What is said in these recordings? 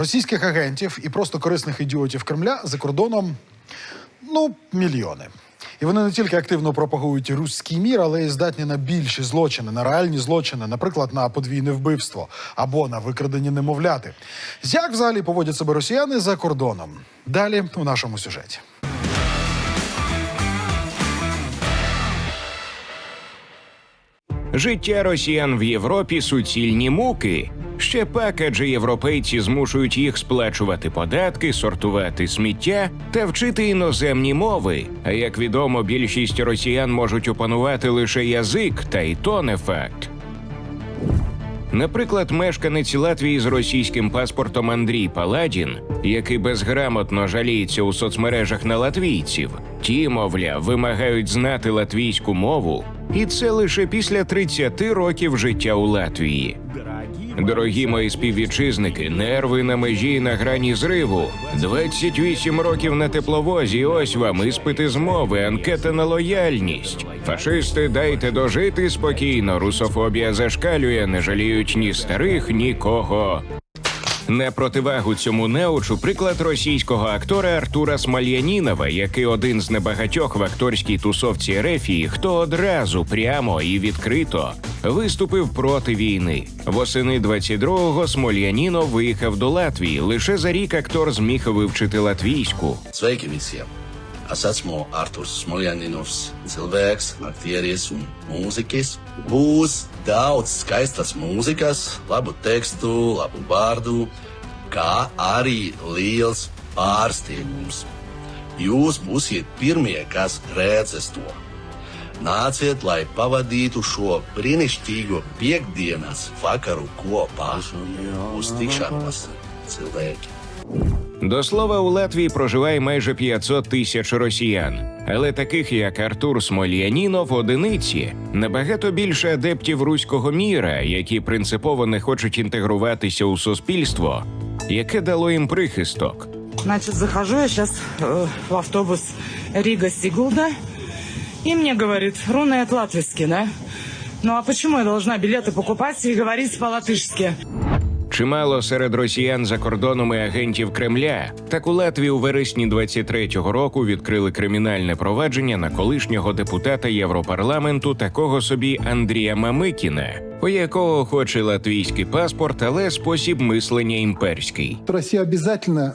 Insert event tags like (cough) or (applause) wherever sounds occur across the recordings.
Російських агентів і просто корисних ідіотів Кремля за кордоном ну, мільйони. І вони не тільки активно пропагують руський мір, але й здатні на більші злочини, на реальні злочини, наприклад, на подвійне вбивство або на викрадені немовляти. Як взагалі поводять себе росіяни за кордоном? Далі у нашому сюжеті. Життя росіян в Європі суцільні муки. Ще пак, адже європейці змушують їх сплачувати податки, сортувати сміття та вчити іноземні мови. А як відомо, більшість росіян можуть опанувати лише язик, та й то не факт. Наприклад, мешканець Латвії з російським паспортом Андрій Паладін, який безграмотно жаліється у соцмережах на латвійців, ті, мовляв, вимагають знати латвійську мову, і це лише після 30 років життя у Латвії. Дорогі мої співвітчизники, нерви на межі на грані зриву. 28 років на тепловозі. Ось вам іспити з мови, анкета на лояльність. Фашисти, дайте дожити спокійно. Русофобія зашкалює, не жаліють ні старих, нікого. На противагу цьому неучу приклад російського актора Артура Смальянінова, який один з небагатьох в акторській тусовці Рефії, хто одразу прямо і відкрито виступив проти війни. Восени 22-го Смольянінов виїхав до Латвії. Лише за рік актор зміг вивчити латвійську. Visiem! Es esmu Arthurs Smoljanovs, cilvēks, aktieris un mūziķis. Būs daudz skaistas mūzikas, labu tekstu, labu vārdu, kā arī liels pārsteigums. Jūs būsiet pirmie, kas redzēs to. Nāciet, lai pavadītu šo brīnišķīgo piekdienas vakaru kopā. Uz tikšanos, cilvēki! До слова, у Латвії проживає майже 500 тисяч росіян, але таких як Артур Смольянінов одиниці набагато більше адептів руського міра, які принципово не хочуть інтегруватися у суспільство, яке дало їм прихисток. Значит, захожу я сейчас э, в автобус Рига-Сигулда, и мне говорит, руны от латвийски, да? Ну а почему я должна билеты покупать и говорить по-латышски? Чимало серед росіян за кордоном і агентів Кремля. Так у Латвії у вересні 23-го року відкрили кримінальне провадження на колишнього депутата Європарламенту, такого собі Андрія Мамикіна, у якого хоч і латвійський паспорт, але спосіб мислення імперський. Россия обязательно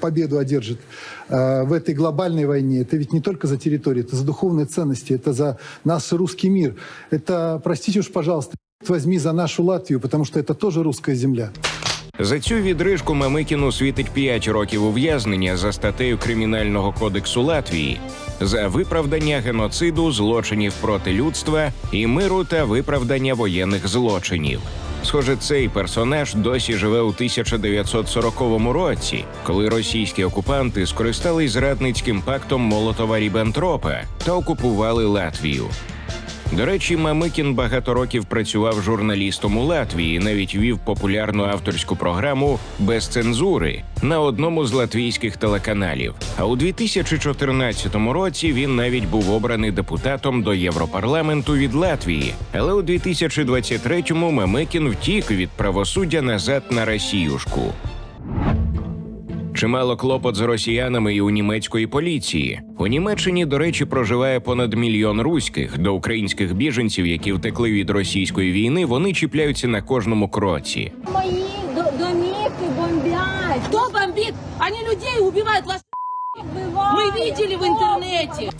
победу одержит э, в этой глобальной войне. Это ведь не только за территорию, это за духовные ценности, это за наш русский мир. Это, простите уж, пожалуйста, возьми за нашу Латвию, потому что это тоже русская земля. За цю відрижку Мамикіну світить 5 років ув'язнення за статтею Кримінального кодексу Латвії за виправдання геноциду, злочинів проти людства і миру та виправдання воєнних злочинів. Схоже, цей персонаж досі живе у 1940 році, коли російські окупанти скористались зрадницьким пактом Молотова Ріббентропа та окупували Латвію. До речі, Мамикін багато років працював журналістом у Латвії, навіть вів популярну авторську програму без цензури на одному з латвійських телеканалів. А у 2014 році він навіть був обраний депутатом до Європарламенту від Латвії. Але у 2023-му Мамикін втік від правосуддя назад на Росіюшку. Чимало клопот з росіянами і у німецької поліції. У Німеччині, до речі, проживає понад мільйон руських. До українських біженців, які втекли від російської війни, вони чіпляються на кожному кроці. Мои до- домики бомбят. Кто бомбит? Они людей убивают вас. Мы видели в интернете.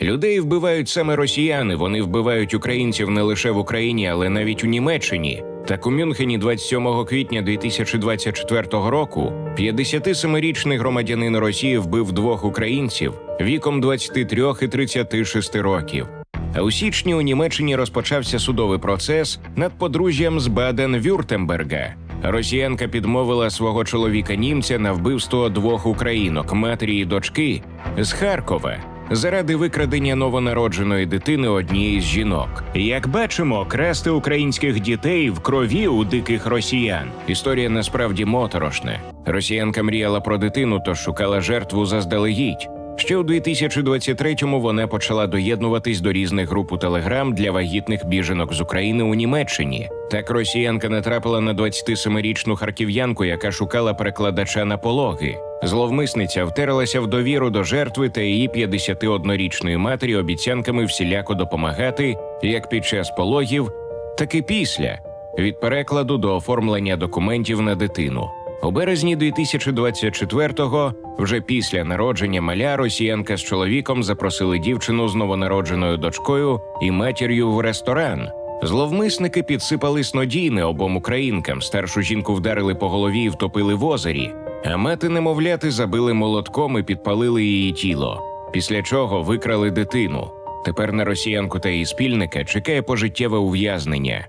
Людей вбивають саме росіяни. Вони вбивають українців не лише в Україні, але навіть у Німеччині. Так у Мюнхені 27 квітня 2024 року 57-річний громадянин Росії вбив двох українців віком 23 і 36 років. А у січні у Німеччині розпочався судовий процес над подружжям з Баден-Вюртемберга. Росіянка підмовила свого чоловіка німця на вбивство двох українок, матері і дочки з Харкова. Заради викрадення новонародженої дитини однієї з жінок, як бачимо, красти українських дітей в крові у диких росіян. Історія насправді моторошна. Росіянка мріяла про дитину, тож шукала жертву заздалегідь. Ще у 2023-му вона почала доєднуватись до різних груп у Телеграм для вагітних біженок з України у Німеччині. Так росіянка натрапила на 27-річну харків'янку, яка шукала перекладача на пологи. Зловмисниця втерлася в довіру до жертви та її 51-річної матері обіцянками всіляко допомагати як під час пологів, так і після від перекладу до оформлення документів на дитину. У березні 2024-го, вже після народження маля, росіянка з чоловіком запросили дівчину з новонародженою дочкою і матір'ю в ресторан. Зловмисники підсипали снодійне обом українкам. Старшу жінку вдарили по голові і втопили в озері. А мати немовляти забили молотком і підпалили її тіло. Після чого викрали дитину. Тепер на росіянку та її спільника чекає пожиттєве ув'язнення.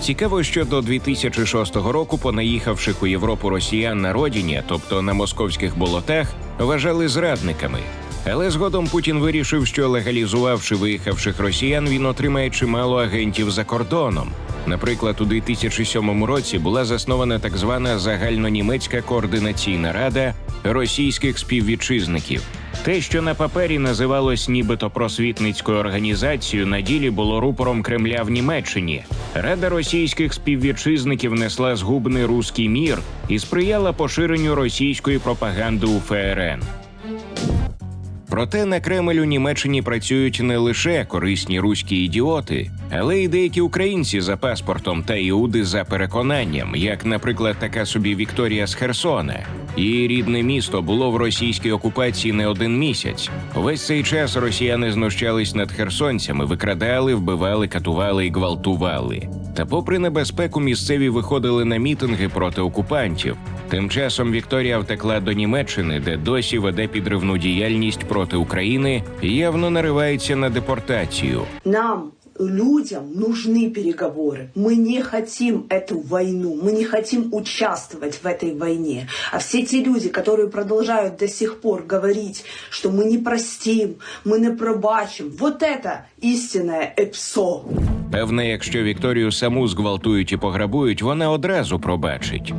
Цікаво, що до 2006 року понаїхавших у Європу росіян на родині, тобто на московських болотах, вважали зрадниками. Але згодом Путін вирішив, що легалізувавши виїхавших росіян, він отримає чимало агентів за кордоном. Наприклад, у 2007 році була заснована так звана загальнонімецька координаційна рада російських співвітчизників. Те, що на папері називалось нібито просвітницькою організацією, на ділі було рупором Кремля в Німеччині. Рада російських співвітчизників несла згубний руський мір і сприяла поширенню російської пропаганди у ФРН. Проте на Кремль у Німеччині працюють не лише корисні руські ідіоти, але й деякі українці за паспортом та іуди за переконанням, як, наприклад, така собі Вікторія з Херсона. Її рідне місто було в російській окупації не один місяць. Весь цей час росіяни знущались над херсонцями, викрадали, вбивали, катували і гвалтували. Та, попри небезпеку, місцеві виходили на мітинги проти окупантів. Тим часом Вікторія втекла до Німеччини, де досі веде підривну діяльність проти України і явно наривається на депортацію. Нам, людям, нужны переговоры. Мы не хотим эту войну, мы не хотим участвовать в этой войне. А все те люди, которые продолжают до сих пор говорить, что мы не простим, мы не пробачим, вот это истинное ЭПСО. Певне, якщо Вікторію саму зґвалтують і пограбують, вона одразу пробачить.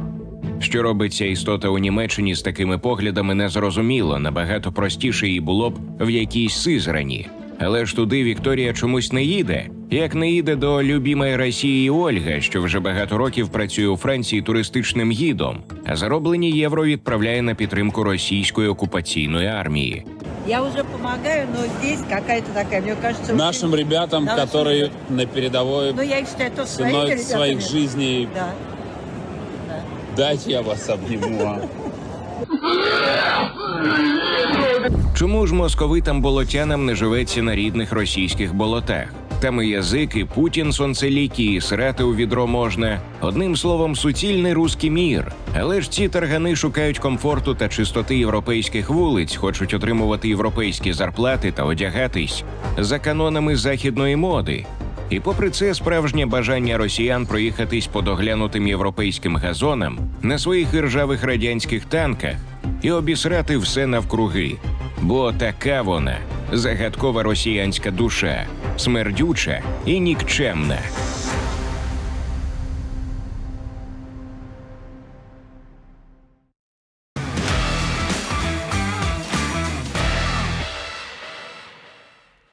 Що робить ця істота у Німеччині з такими поглядами, незрозуміло. Набагато простіше їй було б в якійсь Сизрані. Але ж туди Вікторія чомусь не їде, як не їде до любімої Росії Ольга, що вже багато років працює у Франції туристичним гідом, а зароблені євро відправляє на підтримку російської окупаційної армії. Я уже помогаю, но здесь какая-то такая, мне кажется... Нашим ребятам, ребятам. на передовой Ну, я считаю, ребятами. своих жизней. Да. Дайте я вас обниму. (laughs) Чому ж московитам болотянам не живеться на рідних російських болотах? Там і язик, і Путін сонцелікі, і срати у відро можна. Одним словом, суцільний руський мір. Але ж ці таргани шукають комфорту та чистоти європейських вулиць, хочуть отримувати європейські зарплати та одягатись за канонами західної моди. І попри це справжнє бажання росіян проїхатись по доглянутим європейським газонам на своїх іржавих радянських танках і обісрати все навкруги. Бо така вона загадкова росіянська душа, смердюча і нікчемна.